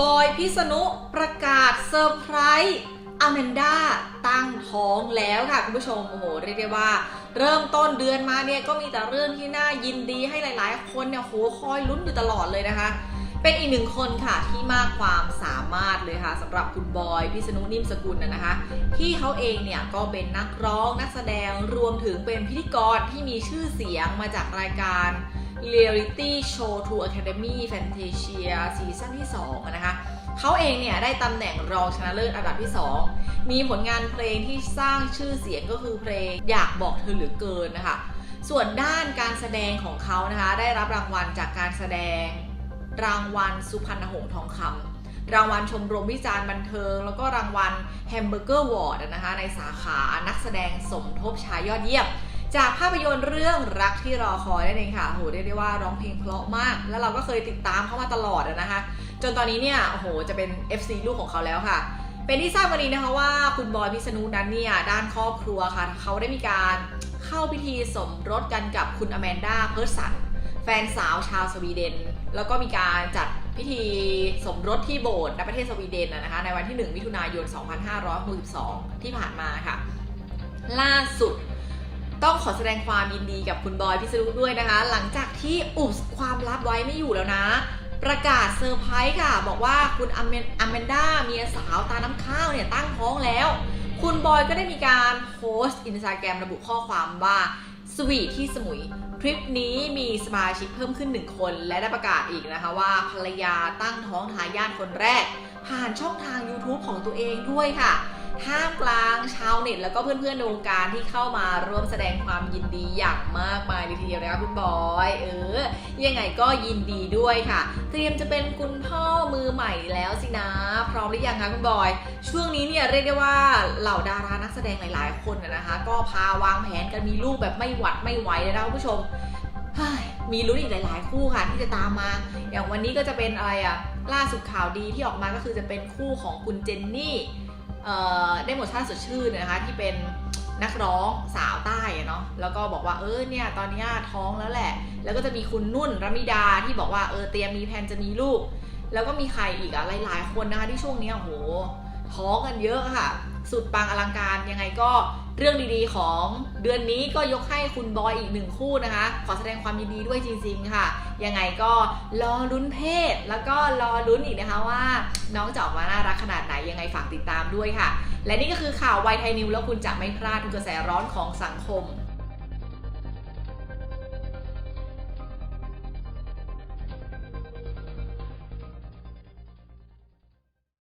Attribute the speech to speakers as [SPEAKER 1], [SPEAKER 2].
[SPEAKER 1] บอยพิษณุประกาศเซอร์ไพรส์อแมนด้าตั้งท้องแล้วค่ะคุณผู้ชมโอ้โหเรียกได้ว่า เริ่มต้นเดือนมาเนี่ยก็มีแต่เรื่องที่น่ายินดีให้หลาย ๆ คนเนี่ยโหคอยลุ้นอยู่ตลอดเลยนะคะ เป็นอีกหนึ่งคนค่ะที่มากความสามารถเลยค่ะสำหรับคุณบอยพิษณุนิ่มสกุลนะนะคะ ที่เขาเองเนี่ยก็เป็นนักร้องนักแสดงรวมถึงเป็นพิธีกรที่มีชื่อเสียงมาจากรายการ Reality Show to Academy Fantasia ซีซั่นที่2อะนะคะเขาเองเนี่ยได้ตำแหน่งรองชนะเลิศอันดับที่ 2 มีผลงานเพลงที่สร้างชื่อเสียงก็คือเพลงอยากบอกเธอเหลือเกินนะคะ ส่วนด้านการแสดงของเขานะคะ ได้รับรางวัลจากการแสดงรางวัลสุพรรณหงส์ทองคำรางวัลชมรมวิจารณ์บันเทิง แล้วก็รางวัลแฮมเบอร์เกอร์วอร์ดนะคะในสาขานักแสดงสมทบชายยอดเยี่ยม จากภาพยนตร์เรื่องรักที่รอคอยนั่นเองค่ะโหเรียกได้ว่าร้องเพลงเพราะมาก แล้วเราก็เคยติดตามเขามาตลอดนะคะ จนตอนนี้เนี่ยโอ้โหจะเป็น FC ลูกของเขาแล้วค่ะ เป็นที่ทราบกันดีนะคะว่าคุณบอยพิษณุนั้นเนี่ยด้านครอบครัวค่ะเขาได้มีการเข้าพิธีสมรสกันกับคุณอแมนดาเพิร์สันแฟนสาวชาวสวีเดน แล้วก็มีการจัดพิธีสมรสที่โบสถ์ในประเทศสวีเดนนะนะคะในวันที่ 1 มิถุนายน 2562 ที่ผ่านมาค่ะ ล่าสุด ต้องขอแสดงความยินดีกับคุณบอยพิษณุด้วยนะคะ หลังจากที่อุบความลับไว้ไม่อยู่แล้วนะ ประกาศเซอร์ไพรส์ค่ะ บอกว่าคุณอเมนอแมนด้าเมียสาวตาน้ำข้าวเนี่ยตั้งท้องแล้ว คุณบอยก็ได้มีการโพสต์อินสตาแกรมระบุข้อความว่าสวีทที่สมุยทริปนี้มีสมาชิกเพิ่มขึ้นหนึ่งคน และได้ประกาศอีกนะคะว่าภรรยาตั้งท้องทายาทคนแรก ผ่านช่องทาง YouTube ของตัวเองด้วยค่ะ ท่ามกลางชาวเน็ตแล้วก็เพื่อนๆในวงการที่เข้ามาร่วมแสดงความยินดีอย่างมากมายเลยทีเดียวนะคะคุณบอยเออยังไงก็ยินดีด้วยค่ะ เตรียมจะเป็นคุณพ่อมือใหม่แล้วสินะ พร้อมหรือยังคะคุณบอย ช่วงนี้เนี่ยเรียกได้ว่าเหล่าดารานักแสดงหลายๆ คนนะนะคะ ก็พาวางแผนกันมีลูกแบบไม่หวัดไม่ไหวเลยนะคุณผู้ชมมีลุ้นอีกหลาย ๆ คู่ค่ะที่จะตามมา อย่างวันนี้ก็จะเป็นอะไรอะล่าสุดข่าวดีที่ออกมาก็คือจะเป็นคู่ของคุณเจนนี่ ได้หมดชาติสดชื่นนะคะที่เป็นนักร้องสาวใต้เนาะแล้วก็บอกว่าเออเนี่ยตอนนี้ท้องแล้วแหละ แล้วก็จะมีคุณนุ่นรมิดาที่บอกว่าเออเตรียมมีแผนจะมีลูก แล้วก็มีใครอีกอะหลายๆคนนะคะที่ช่วงนี้โอ้โห ท้องกันเยอะค่ะ สุดปังอลังการยังไงก็เรื่องดีๆของเดือนนี้ก็ยกให้คุณบอยอีกหนึ่งคู่นะคะ ขอแสดงความยินดีด้วยจริงๆค่ะ ยังไงก็รอลุ้นเพศ แล้วก็รอลุ้นอีกนะคะว่า น้องจะออกมาน่ารักขนาดไหนยังไงฝากติดตามด้วยค่ะ และนี่ก็คือข่าวไวไทยนิวแล้วคุณจะไม่พลาดทุกกระแสร้อนของสังคม